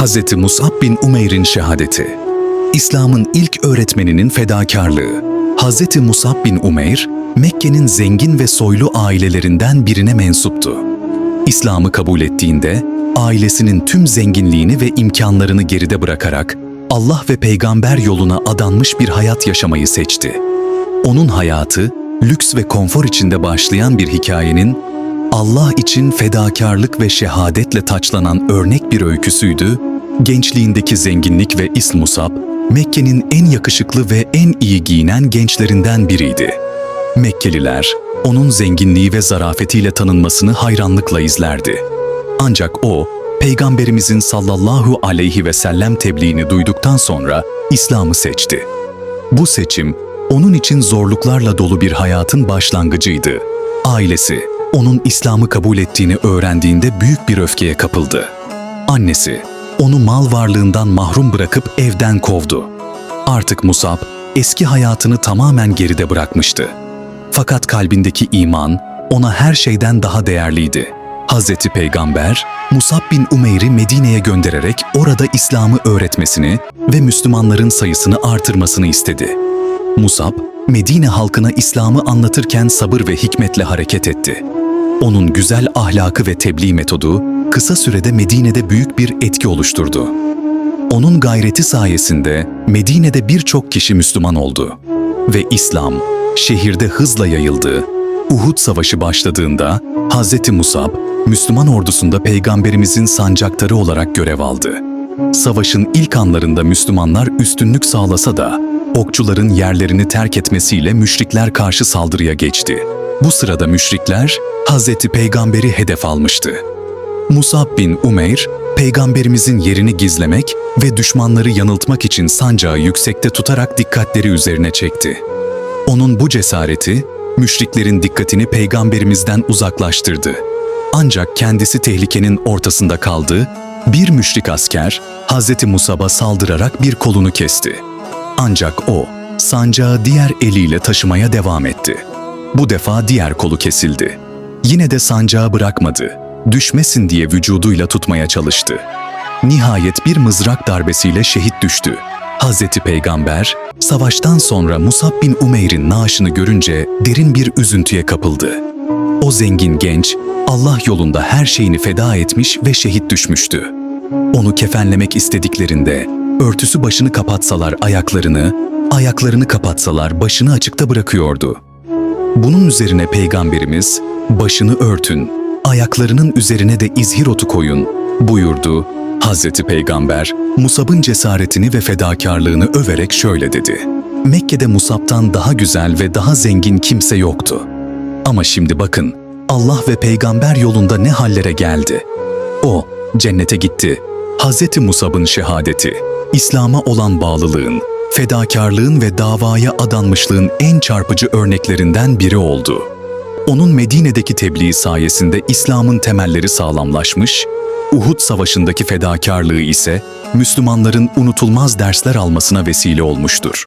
Hz. Musab bin Umeyr'in şehadeti. İslam'ın ilk öğretmeninin fedakarlığı. Hz. Musab bin Umeyr, Mekke'nin zengin ve soylu ailelerinden birine mensuptu. İslam'ı kabul ettiğinde, ailesinin tüm zenginliğini ve imkanlarını geride bırakarak Allah ve peygamber yoluna adanmış bir hayat yaşamayı seçti. Onun hayatı, lüks ve konfor içinde başlayan bir hikayenin Allah için fedakarlık ve şehadetle taçlanan örnek bir öyküsüydü. Gençliğindeki zenginlik ve İsm Musab, Mekke'nin en yakışıklı ve en iyi giyinen gençlerinden biriydi. Mekkeliler, onun zenginliği ve zarafetiyle tanınmasını hayranlıkla izlerdi. Ancak o, Peygamberimizin sallallahu aleyhi ve sellem tebliğini duyduktan sonra İslam'ı seçti. Bu seçim, onun için zorluklarla dolu bir hayatın başlangıcıydı. Ailesi, onun İslam'ı kabul ettiğini öğrendiğinde büyük bir öfkeye kapıldı. Annesi, onu mal varlığından mahrum bırakıp evden kovdu. Artık Musab, eski hayatını tamamen geride bırakmıştı. Fakat kalbindeki iman, ona her şeyden daha değerliydi. Hazreti Peygamber, Musab bin Umeyr'i Medine'ye göndererek orada İslam'ı öğretmesini ve Müslümanların sayısını artırmasını istedi. Musab, Medine halkına İslam'ı anlatırken sabır ve hikmetle hareket etti. Onun güzel ahlakı ve tebliğ metodu kısa sürede Medine'de büyük bir etki oluşturdu. Onun gayreti sayesinde Medine'de birçok kişi Müslüman oldu ve İslam şehirde hızla yayıldı. Uhud Savaşı başladığında Hz. Musab, Müslüman ordusunda peygamberimizin sancaktarı olarak görev aldı. Savaşın ilk anlarında Müslümanlar üstünlük sağlasa da okçuların yerlerini terk etmesiyle müşrikler karşı saldırıya geçti. Bu sırada müşrikler Hazreti Peygamberi hedef almıştı. Musab bin Umeyr, peygamberimizin yerini gizlemek ve düşmanları yanıltmak için sancağı yüksekte tutarak dikkatleri üzerine çekti. Onun bu cesareti, müşriklerin dikkatini peygamberimizden uzaklaştırdı. Ancak kendisi tehlikenin ortasında kaldı, bir müşrik asker Hz. Musab'a saldırarak bir kolunu kesti. Ancak o, sancağı diğer eliyle taşımaya devam etti. Bu defa diğer kolu kesildi. Yine de sancağı bırakmadı. Düşmesin diye vücuduyla tutmaya çalıştı. Nihayet bir mızrak darbesiyle şehit düştü. Hazreti Peygamber, savaştan sonra Musab bin Umeyr'in naaşını görünce derin bir üzüntüye kapıldı. O zengin genç, Allah yolunda her şeyini feda etmiş ve şehit düşmüştü. Onu kefenlemek istediklerinde, örtüsü başını kapatsalar ayaklarını, ayaklarını kapatsalar başını açıkta bırakıyordu. Bunun üzerine Peygamberimiz, başını örtün, ayaklarının üzerine de izhir otu koyun, buyurdu. Hazreti Peygamber, Musab'ın cesaretini ve fedakarlığını överek şöyle dedi. Mekke'de Musab'tan daha güzel ve daha zengin kimse yoktu. Ama şimdi bakın, Allah ve peygamber yolunda ne hallere geldi. O, cennete gitti. Hazreti Musab'ın şehadeti, İslam'a olan bağlılığın, fedakarlığın ve davaya adanmışlığın en çarpıcı örneklerinden biri oldu. Onun Medine'deki tebliği sayesinde İslam'ın temelleri sağlamlaşmış, Uhud Savaşı'ndaki fedakarlığı ise Müslümanların unutulmaz dersler almasına vesile olmuştur.